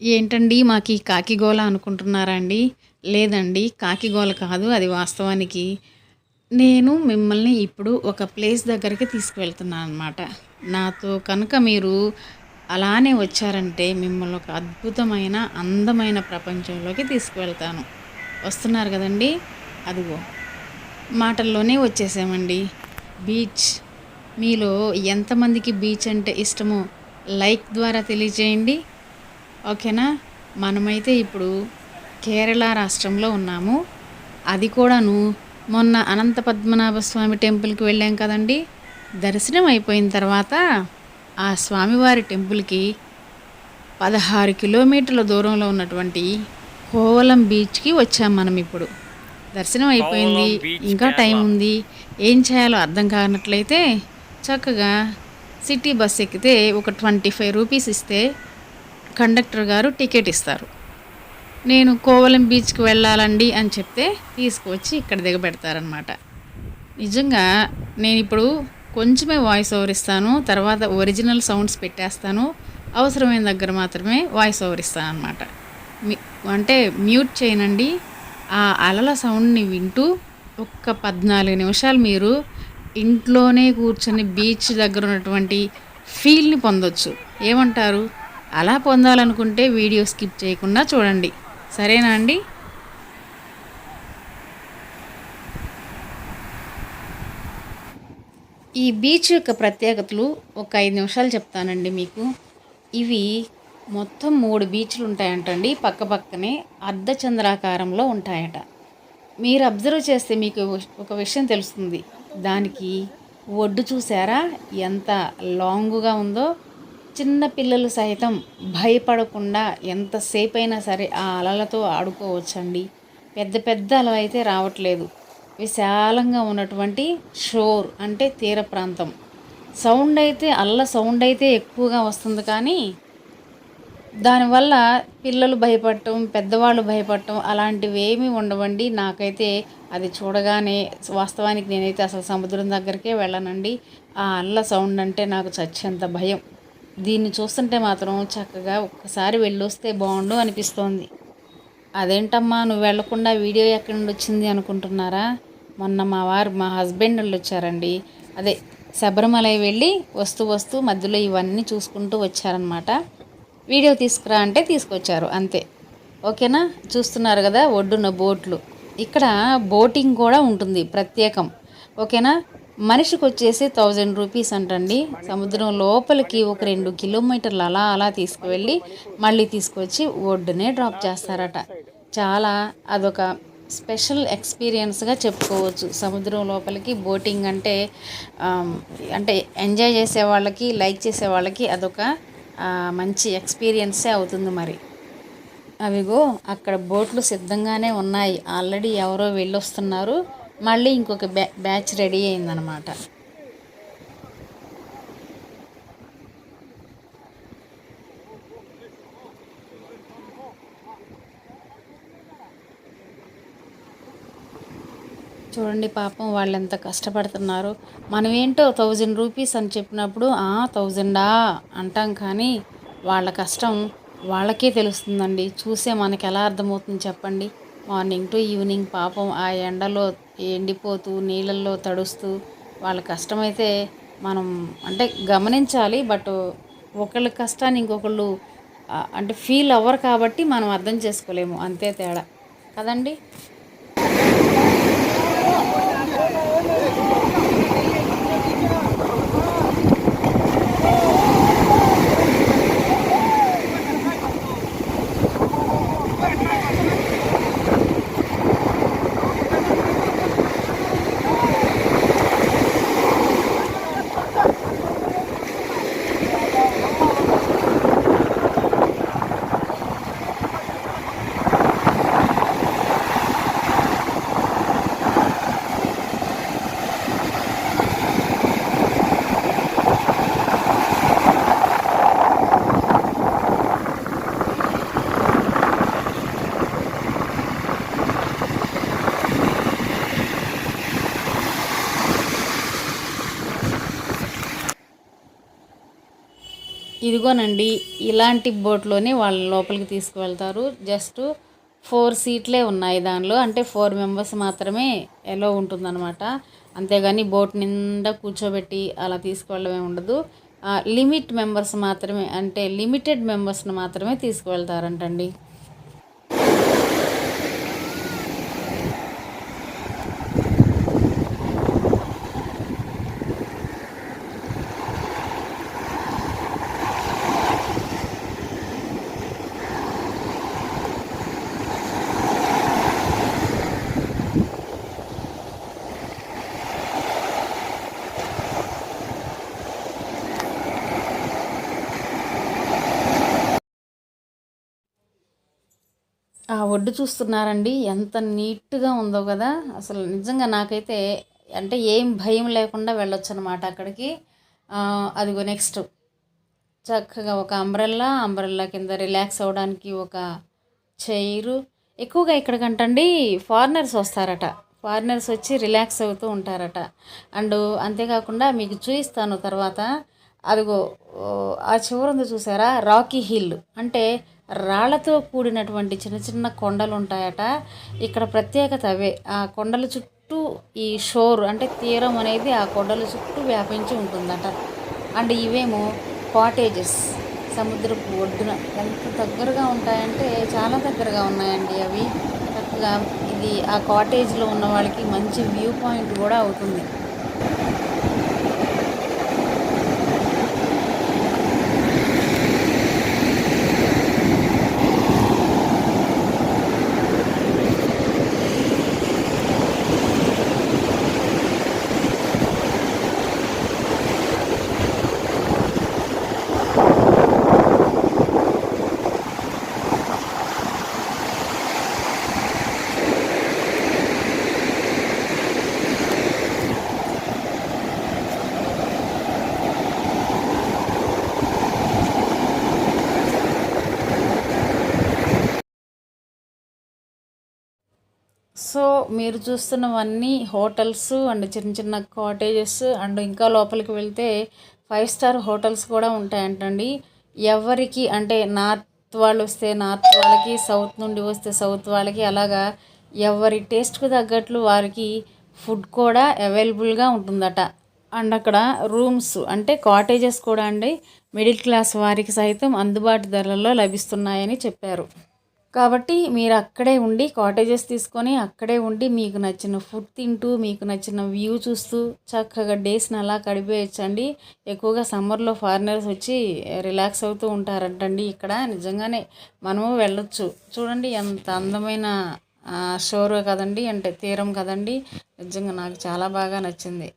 ఏంటండి మాకు ఈ కాకిగోల అనుకుంటున్నారా అండి లేదండి కాకిగోల కాదు అది వాస్తవానికి. నేను మిమ్మల్ని ఇప్పుడు ఒక ప్లేస్ దగ్గరికి తీసుకువెళ్తున్నాను అనమాట నాతో కనుక మీరు అలానే వచ్చారంటే మిమ్మల్ని ఒక అద్భుతమైన అందమైన ప్రపంచంలోకి తీసుకువెళ్తాను. వస్తున్నారు కదండి? అదిగో. మాటల్లోనే వచ్చేసామండి. బీచ్. మీలో ఎంతమందికి బీచ్ అంటే ఇష్టమో లైక్ ద్వారా తెలియజేయండి. ఓకేనా? మనమైతే ఇప్పుడు కేరళ రాష్ట్రంలో ఉన్నాము. అది కూడాను మొన్న అనంత పద్మనాభ స్వామి టెంపుల్కి వెళ్ళాం కదండి. దర్శనం అయిపోయిన తర్వాత ఆ స్వామివారి టెంపుల్కి పదహారు కిలోమీటర్ల దూరంలో ఉన్నటువంటి కోవలం బీచ్కి వచ్చాం మనం ఇప్పుడు. దర్శనం అయిపోయింది. ఇంకా టైం. ఉంది. ఏం చేయాలో అర్థం కానట్లయితే చక్కగా సిటీ బస్ ఎక్కితే ఒక ట్వంటీ ఫైవ్ రూపీస్ ఇస్తే కండక్టర్ గారు టికెట్ ఇస్తారు. నేను కోవలం బీచ్కి వెళ్ళాలండి అని చెప్తే తీసుకువచ్చి ఇక్కడ దిగబెడతారనమాట నిజంగా నేను ఇప్పుడు కొంచెమే వాయిస్ ఓవర్ ఇస్తాను తర్వాత ఒరిజినల్ సౌండ్స్ పెట్టేస్తాను అవసరమైన దగ్గర మాత్రమే వాయిస్ ఓవర్ ఇస్తాను అనమాట అంటే మ్యూట్ చేయనండి ఆ అలల సౌండ్ని వింటూ ఒక్క పద్నాలుగు నిమిషాలు మీరు ఇంట్లోనే కూర్చొని బీచ్ దగ్గర ఉన్నటువంటి ఫీల్ని పొందొచ్చు. ఏమంటారు? అలా పొందాలనుకుంటే వీడియో స్కిప్ చేయకుండా చూడండి. సరేనా అండి? ఈ బీచ్ యొక్క ప్రత్యేకతలు ఒక ఐదు నిమిషాలు చెప్తానండి మీకు. ఇవి మొత్తం మూడు బీచ్లు ఉంటాయంటండి. పక్క పక్కనే అర్ధచంద్రాకారంలో ఉంటాయట. మీరు అబ్జర్వ్ చేస్తే మీకు ఒక విషయం తెలుస్తుంది. దానికి ఒడ్డు చూసారా? ఎంత లాంగుగా ఉందో చిన్న పిల్లలు సైతం భయపడకుండా ఎంతసేపు అయినా సరే ఆ అలలతో ఆడుకోవచ్చండి. పెద్ద పెద్ద అలలు అయితే రావట్లేదు. విశాలంగా ఉన్నటువంటి షోర్ అంటే తీర ప్రాంతం. సౌండ్ అయితే అల్ల సౌండ్ అయితే ఎక్కువగా వస్తుంది కానీ దానివల్ల పిల్లలు భయపడటం పెద్దవాళ్ళు భయపడటం అలాంటివి ఏమీ ఉండవండి. నాకైతే అది చూడగానే వాస్తవానికి నేనైతే అసలు సముద్రం దగ్గరికే వెళ్ళనండి. ఆ అల్ల సౌండ్ అంటే నాకు చచ్చేంత భయం. దీన్ని చూస్తుంటే మాత్రం చక్కగా ఒక్కసారి వెళ్ళొస్తే బాగుండు అనిపిస్తోంది. అదేంటమ్మా నువ్వు వెళ్ళకుండా వీడియో ఎక్కడి నుండి వచ్చింది అనుకుంటున్నారా? మొన్న మా వారు మా హస్బెండ్ వాళ్ళు వచ్చారండి. అదే శబరిమల వెళ్ళి వస్తూ వస్తూ మధ్యలో ఇవన్నీ చూసుకుంటూ వచ్చారనమాట వీడియో తీసుకురా అంటే తీసుకొచ్చారు అంతే. ఓకేనా? చూస్తున్నారు కదా ఒడ్డున బోట్లు. ఇక్కడ బోటింగ్ కూడా ఉంటుంది ప్రత్యేకం. ఓకేనా? మనిషికి వచ్చేసి థౌజండ్ రూపీస్ అంటండి. సముద్రం లోపలికి ఒక రెండు కిలోమీటర్లు అలా అలా తీసుకువెళ్ళి మళ్ళీ తీసుకొచ్చి ఒడ్డునే డ్రాప్ చేస్తారట. చాలా అదొక స్పెషల్ ఎక్స్పీరియన్స్గా చెప్పుకోవచ్చు. సముద్రం లోపలికి బోటింగ్ అంటే అంటే ఎంజాయ్ చేసే వాళ్ళకి లైక్ చేసే వాళ్ళకి అదొక మంచి ఎక్స్పీరియన్సే అవుతుంది మరి. అవిగో అక్కడ బోట్లు సిద్ధంగానే ఉన్నాయి. ఆల్రెడీ ఎవరో వెళ్ళొస్తున్నారు. మళ్ళీ ఇంకొక బ్యా బ్యాచ్ రెడీ అయిందనమాట చూడండి పాపం వాళ్ళు ఎంత కష్టపడుతున్నారు. మనం ఏంటో థౌజండ్ రూపీస్ అని చెప్పినప్పుడు ఆ థౌజండా? అంటాం కానీ వాళ్ళ కష్టం వాళ్ళకే తెలుస్తుందండి. చూసే మనకి ఎలా అర్థమవుతుంది చెప్పండి. మార్నింగ్ టు ఈవినింగ్ పాపం ఆ ఎండలో ఎండిపోతూ నీళ్ళల్లో తడుస్తూ వాళ్ళ కష్టమైతే మనం అంటే గమనించాలి. బట్ ఒకళ్ళ కష్టాన్ని ఇంకొకళ్ళు అంటే ఫీల్ అవ్వరు కాబట్టి మనం అర్థం చేసుకోలేము. అంతే తేడా. కదండి? ఇదిగోనండి ఇలాంటి బోట్లోనే వాళ్ళ లోపలికి తీసుకువెళ్తారు. జస్ట్ ఫోర్ సీట్లే ఉన్నాయి దానిలో. అంటే ఫోర్ మెంబర్స్ మాత్రమే ఎలో ఉంటుందన్నమాట. అంతేగాని బోట్ నిండా కూర్చోబెట్టి అలా తీసుకువెళ్ళమే ఉండదు. లిమిట్ మెంబర్స్ మాత్రమే అంటే లిమిటెడ్ మెంబర్స్ని మాత్రమే తీసుకువెళ్తారంటండి. ఆ ఒడ్డు చూస్తున్నారండి. ఎంత నీట్గా ఉందో కదా. అసలు నిజంగా నాకైతే అంటే ఏం భయం లేకుండా వెళ్ళొచ్చు అనమాట అక్కడికి అదిగో నెక్స్ట్. చక్కగా ఒక అంబ్రెల్లా అంబ్రెల్లా కింద రిలాక్స్ అవ్వడానికి ఒక చైరు. ఎక్కువగా ఇక్కడికంటండి ఫారినర్స్ వస్తారట. ఫారినర్స్ వచ్చి రిలాక్స్ అవుతూ ఉంటారట. అండ్ అంతేకాకుండా మీకు చూపిస్తాను తర్వాత. అదిగో ఆ చివరందు ఉంది చూసారా? Rocky hill. అంటే రాళ్ళతో కూడినటువంటి చిన్న చిన్న కొండలు ఉంటాయట ఇక్కడ ప్రత్యేకత అవే. ఆ కొండల చుట్టూ ఈ షోర్ అంటే తీరం అనేది ఆ కొండల చుట్టూ వ్యాపించి ఉంటుందట. అండ్ ఇవేమో కాటేజెస్. సముద్రపు ఒడ్డున ఎంత దగ్గరగా ఉంటాయంటే చాలా దగ్గరగా ఉన్నాయండి అవి. చక్కగా ఇది ఆ కాటేజ్లో ఉన్న వాళ్ళకి మంచి వ్యూ పాయింట్ కూడా అవుతుంది. సో మీరు చూస్తున్నవన్నీ హోటల్స్ అండ్ చిన్న చిన్న కాటేజెస్ అండ్ ఇంకా లోపలికి వెళ్తే ఫైవ్ స్టార్ హోటల్స్ కూడా ఉంటాయంటండి. ఎవరికి అంటే నార్త్ వాళ్ళు వస్తే నార్త్ వాళ్ళకి సౌత్ నుండి వస్తే సౌత్ వాళ్ళకి అలాగా ఎవరి టేస్ట్కి తగ్గట్లు వారికి ఫుడ్ కూడా అవైలబుల్గా ఉంటుందట. అండ్ అక్కడ రూమ్స్ అంటే కాటేజెస్ కూడా అండి మిడిల్ క్లాస్ వారికి సైతం అందుబాటు ధరలలో లభిస్తున్నాయని చెప్పారు. కాబట్టి మీరు అక్కడే ఉండి కాటేజెస్ తీసుకొని అక్కడే ఉండి మీకు నచ్చిన ఫుడ్ తింటూ మీకు నచ్చిన వ్యూ చూస్తూ చక్కగా డేస్ని అలా గడిపేయచ్చండి. ఎక్కువగా సమ్మర్లో ఫారినర్స్ వచ్చి రిలాక్స్ అవుతూ ఉంటారంటండి. ఇక్కడ నిజంగానే మనము వెళ్ళొచ్చు. చూడండి ఎంత అందమైన షోర్ కదండి అంటే తీరం కదండి. నిజంగా నాకు చాలా బాగా నచ్చింది.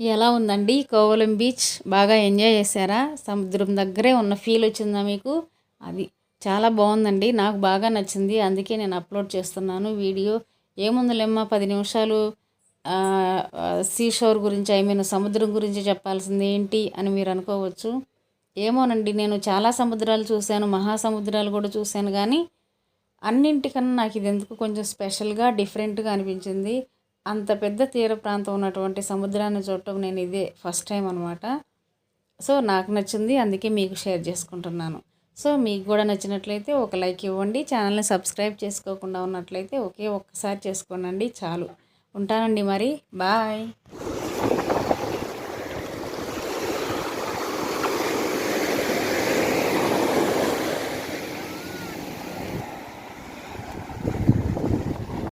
ఎలా ఉందండి? కోవలం బీచ్ బాగా ఎంజాయ్ చేశారా? సముద్రం దగ్గరే ఉన్న ఫీల్ వచ్చిందా మీకు? అది చాలా బాగుందండి. నాకు బాగా నచ్చింది. అందుకే నేను అప్లోడ్ చేస్తున్నాను వీడియో. ఏముందిలేమ్మా? పది నిమిషాలు సీ షోర్ గురించి ఐ మీన్ సముద్రం గురించి చెప్పాల్సింది ఏంటి అని మీరు అనుకోవచ్చు. ఏమోనండి నేను చాలా సముద్రాలు చూశాను మహాసముద్రాలు కూడా చూశాను. కానీ అన్నింటికన్నా నాకు ఇది ఎందుకు కొంచెం స్పెషల్గా డిఫరెంట్గా అనిపించింది. అంత పెద్ద తీర ప్రాంతం ఉన్నటువంటి సముద్రాన్ని చూడటం నేను ఇదే ఫస్ట్ టైం అనమాట సో నాకు నచ్చింది అందుకే మీకు షేర్ చేసుకుంటున్నాను. సో మీకు కూడా నచ్చినట్లయితే ఒక లైక్ ఇవ్వండి. ఛానల్ని సబ్స్క్రైబ్ చేసుకోకుండా ఉన్నట్లయితే ఒకే ఒక్కసారి చేసుకోనండి చాలు. ఉంటానండి మరి. బాయ్.